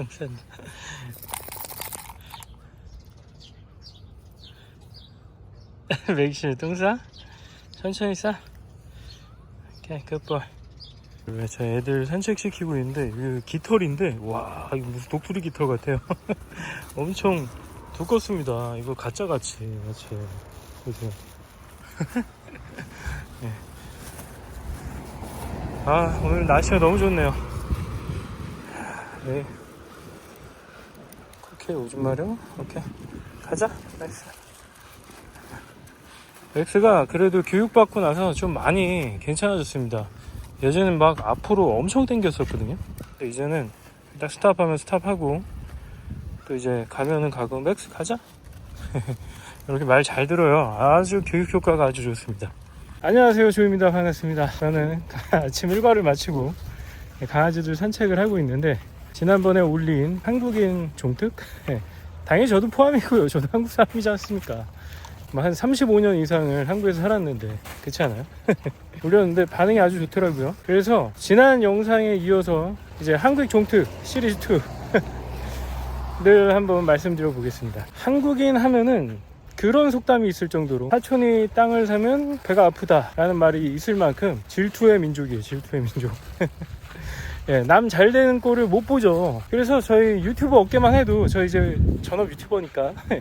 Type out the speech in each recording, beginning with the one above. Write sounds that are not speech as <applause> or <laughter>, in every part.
똥 싼다. 맥실 똥 싸? 천천히 싸. 오케이. 왜저 애들 산책시키고 있는데, 이거 깃털인데, 와, 이거 무슨 독수리 깃털 같아요. <laughs> 엄청 두껍습니다. 이거 가짜같이, 마치. 보세요. 네. 아, 오늘 날씨가 너무 좋네요. 네. 오케이, 오줌 마려? 오케이. 가자. 나이스. 렉스가 그래도 교육받고 나서 좀 많이 괜찮아졌습니다. 예전엔 막 앞으로 엄청 당겼었거든요. 이제는 딱 스탑하면 스탑하고 또 이제 가면은 가고 맥스 가자. <laughs> 이렇게 말 잘 들어요. 아주 교육 효과가 아주 좋습니다. 안녕하세요 조입니다 반갑습니다 저는 <laughs> 아침 일과를 마치고 강아지들 산책을 하고 있는데 지난번에 올린 한국인 종특? 네, 당연히 저도 포함이고요. 저도 한국 사람이지 않습니까? 뭐한 35년 이상을 한국에서 살았는데 그렇지 않아요? <laughs> 올렸는데 반응이 아주 좋더라고요. 그래서 지난 영상에 이어서 이제 한국 종특 시리즈 2를 <laughs> 한번 말씀드려 보겠습니다. 한국인 하면은 그런 속담이 있을 정도로 사촌이 땅을 사면 배가 아프다라는 말이 있을 만큼 질투의 민족이에요 질투의 민족 <laughs> 예, 남 잘 되는 꼴을 못 보죠 그래서 저희 유튜버 업계만 해도 저 이제 전업 유튜버니까 <laughs>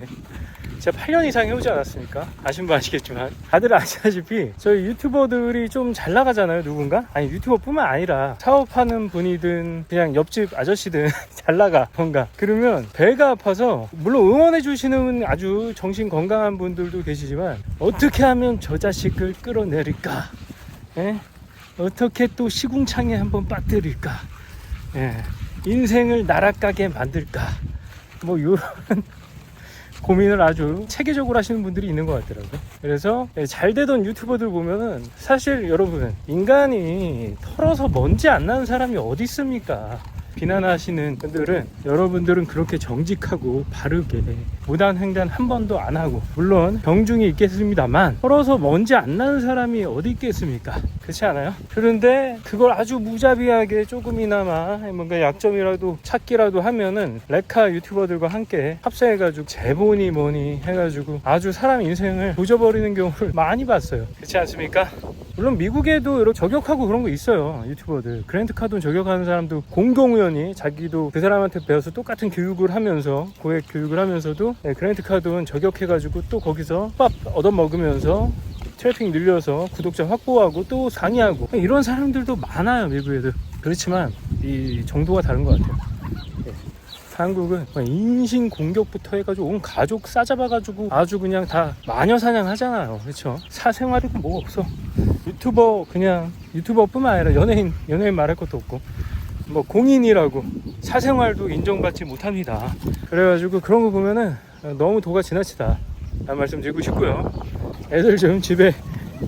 제가 8년 이상 해오지 않았습니까? 아신 분 아시겠지만 다들 아시다시피 저희 유튜버들이 좀 잘 나가잖아요 누군가? 아니 유튜버뿐만 아니라 사업하는 분이든 그냥 옆집 아저씨든 <laughs> 잘 나가 뭔가 그러면 배가 아파서 물론 응원해 주시는 아주 정신 건강한 분들도 계시지만 어떻게 하면 저 자식을 끌어내릴까? 예? 어떻게 또 시궁창에 한번 빠뜨릴까? 예. 인생을 날아가게 만들까? 뭐 요런 <laughs> 고민을 아주 체계적으로 하시는 분들이 있는 것 같더라고요. 그래서 예, 잘 되던 유튜버들 보면은 사실 여러분 인간이 털어서 먼지 안 나는 사람이 어디 있습니까? 비난하시는 분들은 여러분들은 그렇게 정직하고 바르게 무단 횡단 한 번도 안 하고 물론 병중이 있겠습니다만 털어서 먼지 안 나는 사람이 어디 있겠습니까? 그렇지 않아요? 그런데 그걸 아주 무자비하게 조금이나마 뭔가 약점이라도 찾기라도 하면은 레카 유튜버들과 함께 합세해가지고 제보니 뭐니 해가지고 아주 사람 인생을 조져버리는 경우를 많이 봤어요. 그렇지 않습니까? 물론 미국에도 이렇게 저격하고 그런 거 있어요 유튜버들. 그랜트 카돈 저격하는 사람도 공공의원이 자기도 그 사람한테 배워서 똑같은 교육을 하면서 고액 교육을 하면서도 네, 그랜트 카돈 저격해가지고 또 거기서 밥 얻어먹으면서 트래픽 늘려서 구독자 확보하고 또 상의하고. 이런 사람들도 많아요 미국에도. 그렇지만 이 정도가 다른 것 같아요. 네. 한국은 인신 공격부터 해가지고 온 가족 싸잡아가지고 아주 그냥 다 마녀 사냥 하잖아요. 그렇죠 사생활이고 뭐 없어 유튜버 그냥 유튜버뿐만 아니라 연예인 연예인 말할 것도 없고 뭐 공인이라고 사생활도 인정받지 못합니다. 그래가지고 그런 거 보면은 너무 도가 지나치다. 라는 말씀 드리고 싶고요. 애들 좀 집에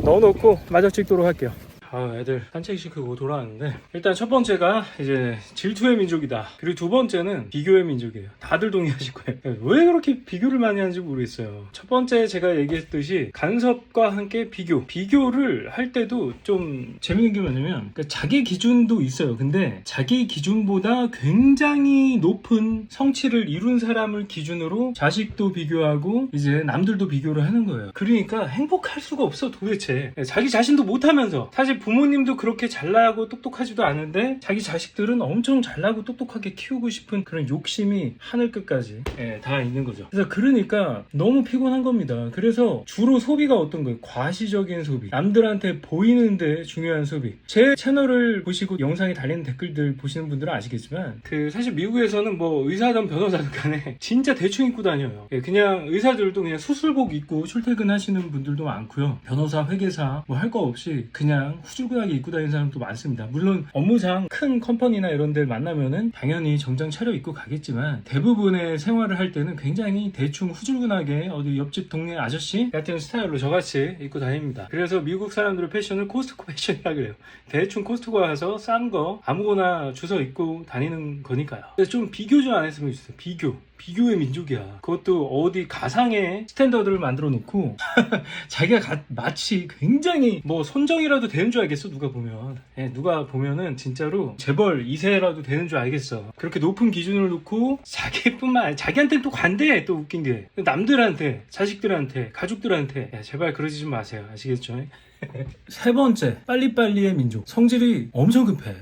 넣어놓고 마저 찍도록 할게요 아, 애들 산책 시키고 돌아왔는데 일단 첫 번째가 이제 질투의 민족이다. 그리고 두 번째는 비교의 민족이에요. 다들 동의하실 거예요. 왜 그렇게 비교를 많이 하는지 모르겠어요. 첫 번째 제가 얘기했듯이 간섭과 함께 비교. 비교를 할 때도 좀 재밌는 게 뭐냐면 그러니까 자기 기준도 있어요. 근데 자기 기준보다 굉장히 높은 성취를 이룬 사람을 기준으로 자식도 비교하고 이제 남들도 비교를 하는 거예요. 그러니까 행복할 수가 없어 도대체. 자기 자신도 못하면서 사실 부모님도 그렇게 잘나고 똑똑하지도 않은데 자기 자식들은 엄청 잘나고 똑똑하게 키우고 싶은 그런 욕심이 하늘 끝까지 예, 다 있는 거죠. 그래서 그러니까 너무 피곤한 겁니다. 그래서 주로 소비가 어떤 거예요? 과시적인 소비. 남들한테 보이는데 중요한 소비. 제 채널을 보시고 영상에 달리는 댓글들 보시는 분들은 아시겠지만 그 사실 미국에서는 뭐 의사든 변호사든 간에 진짜 대충 입고 다녀요. 예, 그냥 의사들도 그냥 수술복 입고 출퇴근하시는 분들도 많고요. 변호사, 회계사 뭐 할 거 없이 그냥 후줄근하게 입고 다니는 사람도 많습니다. 물론 업무상 큰 컴퍼니나 이런 데를 만나면은 당연히 정장 차려 입고 가겠지만 대부분의 생활을 할 때는 굉장히 대충 후줄근하게 어디 옆집 동네 아저씨 같은 스타일로 저같이 입고 다닙니다. 그래서 미국 사람들의 패션을 코스트코 패션이라 그래요. 대충 코스트코 가서 싼 거 아무거나 주워 입고 다니는 거니까요. 좀 비교 좀 안 했으면 좋겠어요. 비교. 비교의 민족이야. 그것도 어디 가상의 스탠더드를 만들어 놓고 <laughs> 자기가 가- 마치 굉장히 뭐 손정이라도 되는 줄줄 알겠어 누가 보면. 예, 누가 보면은 진짜로 재벌 2세라도 되는 줄 알겠어. 그렇게 높은 기준을 놓고 자기뿐만 아니 자기한테 또 관대 또 웃긴 게. 남들한테 자식들한테 가족들한테. 야, 제발 그러지 좀 마세요. 아시겠죠? 세 번째 빨리빨리의 민족. 성질이 엄청 급해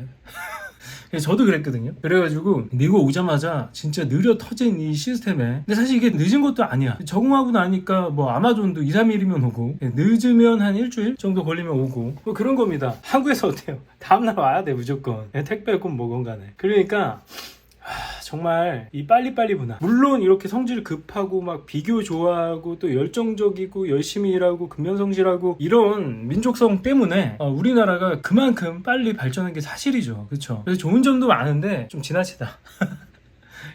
저도 그랬거든요. 그래가지고 미국 오자마자 진짜 느려 터진 이 시스템에 근데 사실 이게 늦은 것도 아니야. 적응하고 나니까 뭐 아마존도 2, 3일이면 오고 예, 늦으면 한 일주일 정도 걸리면 오고 뭐 그런 겁니다. 한국에서 어때요? 다음날 와야 돼 무조건. 예, 택배건 뭐건 간에. 그러니까 아, 정말 이 빨리빨리 문화. 물론 이렇게 성질 급하고 막 비교 좋아하고 또 열정적이고 열심히 일하고 근면성실하고 이런 민족성 때문에 어, 우리나라가 그만큼 빨리 발전한 게 사실이죠. 그렇죠. 그래서 좋은 점도 많은데 좀 지나치다. <laughs>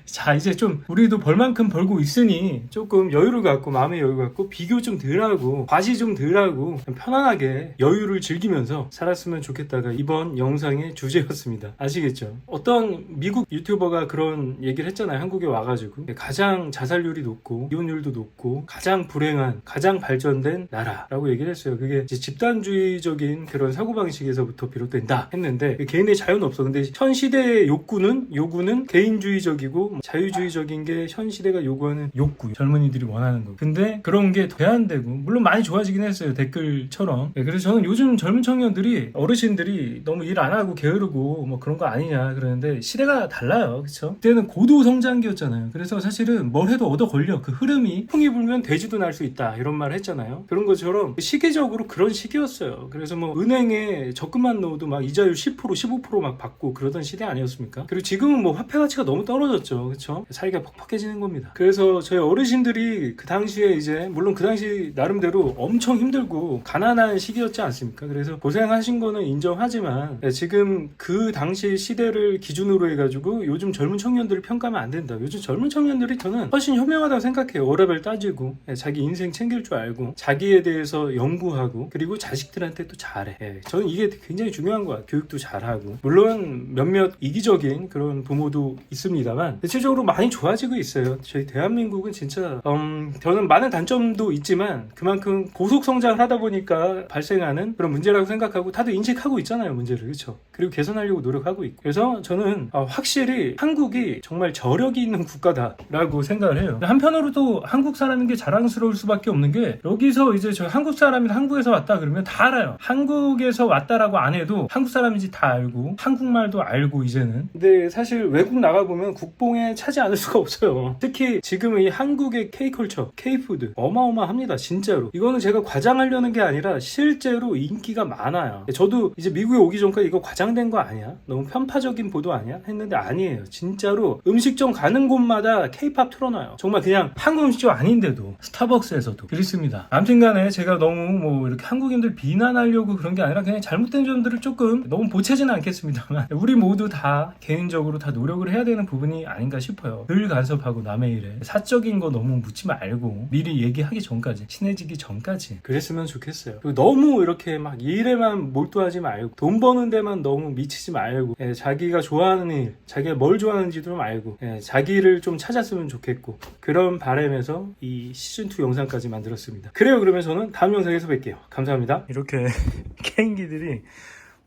자 이제 좀 우리도 벌만큼 벌고 있으니 조금 여유를 갖고 마음의 여유 갖고 비교 좀 덜하고 과시 좀 덜하고 편안하게 여유를 즐기면서 살았으면 좋겠다가 이번 영상의 주제였습니다. 아시겠죠? 어떤 미국 유튜버가 그런 얘기를 했잖아요. 한국에 와가지고. 가장 자살률이 높고 이혼율도 높고 가장 불행한 가장 발전된 나라라고 얘기를 했어요. 그게 집단주의적인 그런 사고방식에서부터 비롯된다 했는데 개인의 자유는 없어. 근데 현 시대의 욕구는 요구는 개인주의적이고 자유주의적인 게 현 시대가 요구하는 욕구 젊은이들이 원하는 거. 근데 그런 게 대안되고 물론 많이 좋아지긴 했어요 댓글처럼. 네, 그래서 저는 요즘 젊은 청년들이 어르신들이 너무 일 안 하고 게으르고 뭐 그런 거 아니냐 그러는데 시대가 달라요 그쵸? 그때는 고도 성장기였잖아요. 그래서 사실은 뭘 해도 얻어 걸려. 그 흐름이 풍이 불면 돼지도 날 수 있다 이런 말 했잖아요. 그런 것처럼 시기적으로 그런 시기였어요. 그래서 뭐 은행에 적금만 넣어도 막 이자율 10% 15%막 받고 그러던 시대 아니었습니까? 그리고 지금은 뭐 화폐 가치가 너무 떨어졌죠 그쵸? 살기가 퍽퍽해지는 겁니다. 그래서 저희 어르신들이 그 당시에 이제 물론 그 당시 나름대로 엄청 힘들고 가난한 시기였지 않습니까? 그래서 고생하신 거는 인정하지만 네, 지금 그 당시 시대를 기준으로 해가지고 요즘 젊은 청년들을 평가하면 안 된다. 요즘 젊은 청년들이 저는 훨씬 현명하다고 생각해요. 워라벨 따지고. 예, 자기 인생 챙길 줄 알고 자기에 대해서 연구하고 그리고 자식들한테 또 잘해. 예, 저는 이게 굉장히 중요한 거야 교육도 잘하고. 물론 몇몇 이기적인 그런 부모도 있습니다만 대체적으로 많이 좋아지고 있어요. 저희 대한민국은 진짜 음, 저는 많은 단점도 있지만 그만큼 고속 성장을 하다 보니까 발생하는 그런 문제라고 생각하고 다들 인식하고 있잖아요 문제를. 그렇죠 그리고 개선하려고 노력하고 있고. 그래서 저는 어, 확실히 한국이 정말 저력이 있는 국가다라고 생각을 해요. 한편으로도 한국 사람인 게 자랑스러울 수밖에 없는 게 여기서 이제 저 한국 사람이 한국에서 왔다 그러면 다 알아요. 한국에서 왔다라고 안 해도 한국 사람인지 다 알고 한국말도 알고 이제는. 근데 사실 외국 나가 보면 국뽕에 차지 않을 수가 없어요. 특히 지금 이 한국의 K컬처 K푸드 어마어마합니다 진짜로. 이거는 제가 과장하려는 게 아니라 실제로 인기가 많아요. 저도 이제 미국에 오기 전까지 이거 과장된 거 아니야? 너무 편파적인 보도 아니야? 했는데 아니에요. 진짜로 음식점 가는 곳마다 K팝 틀어놔요. 정말 그냥 한국 음식점 아닌데도 스타벅스에서도 그렇습니다. 아무튼 간에 제가 너무 뭐 이렇게 한국인들 비난하려고 그런 게 아니라 그냥 잘못된 점들을 조금 너무 보채지는 않겠습니다만 우리 모두 다 개인적으로 다 노력을 해야 되는 부분이 아닌가 싶어요. 늘 간섭하고 남의 일에 사적인 거 너무 묻지 말고 미리 얘기하기 전까지 친해지기 전까지. 그랬으면 좋겠어요. 너무 이렇게 막 일에만 몰두하지 말고 돈 버는 데만 너무 미치지 말고 예, 자기가 좋아하는 일 자기가 뭘 좋아하는지도 좀 알고 예, 자기를 좀 찾았으면 좋겠고 그런 바람에서 이 시즌 2 영상까지 만들었습니다. 그래요. 그러면 저는 다음 영상에서 뵐게요. 감사합니다. 이렇게 <laughs> 개인기들이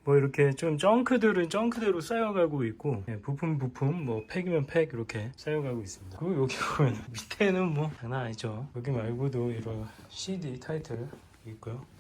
뭐 이렇게 좀 정크들은 정크대로 쌓여가고 있고 예, 부품 부품 뭐 팩이면 팩 이렇게 쌓여가고 있습니다. 그리고 여기 <laughs> 보면 밑에는 뭐 장난 아니죠. 여기 말고도 이런 CD 타이틀 있고요. 네,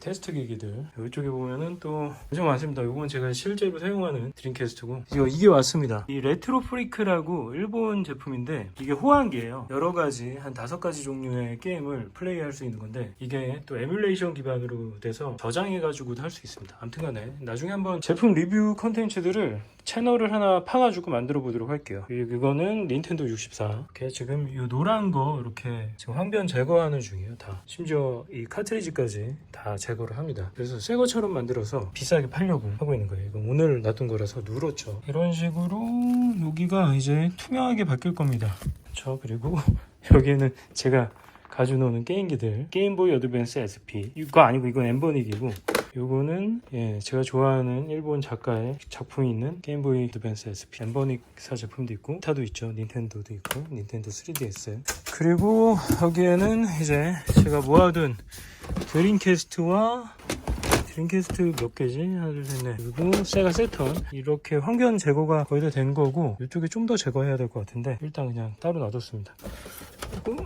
테스트 기기들 이쪽에 보면은 또 엄청 많습니다 이건 제가 실제로 사용하는 드림캐스트고 이거 이게 왔습니다 이 레트로 프리크라고 일본 제품인데 이게 호환기예요 여러 가지 한 다섯 가지 종류의 게임을 플레이할 수 있는 건데 이게 또 에뮬레이션 기반으로 돼서 저장해 가지고도 할 수 있습니다 아무튼간에 나중에 한번 제품 리뷰 컨텐츠들을 채널을 하나 파가지고 만들어 보도록 할게요. 이거는 닌텐도 64. 이렇게 지금 이 노란 거 이렇게 지금 황변 제거하는 중이에요. 다. 심지어 이 카트리지까지 다 제거를 합니다. 그래서 새 것처럼 만들어서 비싸게 팔려고 하고 있는 거예요. 이거 오늘 놔둔 거라서 누렇죠. 이런 식으로 여기가 이제 투명하게 바뀔 겁니다. 저 그리고 <laughs> 여기에는 제가 노는 게임기들 게임보이 어드밴스 SP 이거 아니고 이건 엠버닉이고 요거는 예, 제가 좋아하는 일본 작가의 작품이 있는 게임보이 어드밴스 SP 엠버닉사 제품도 있고 기타도 있죠 닌텐도도 있고 닌텐도 3DS 그리고 여기에는 이제 제가 모아둔 드림캐스트와 드림캐스트 몇 개지? 하나 둘셋넷. 그리고 세가 세턴. 이렇게 황변 제거가 거의 다 된 거고 이쪽에 좀 더 제거해야 될 것 같은데 일단 그냥 따로 놔뒀습니다. 그리고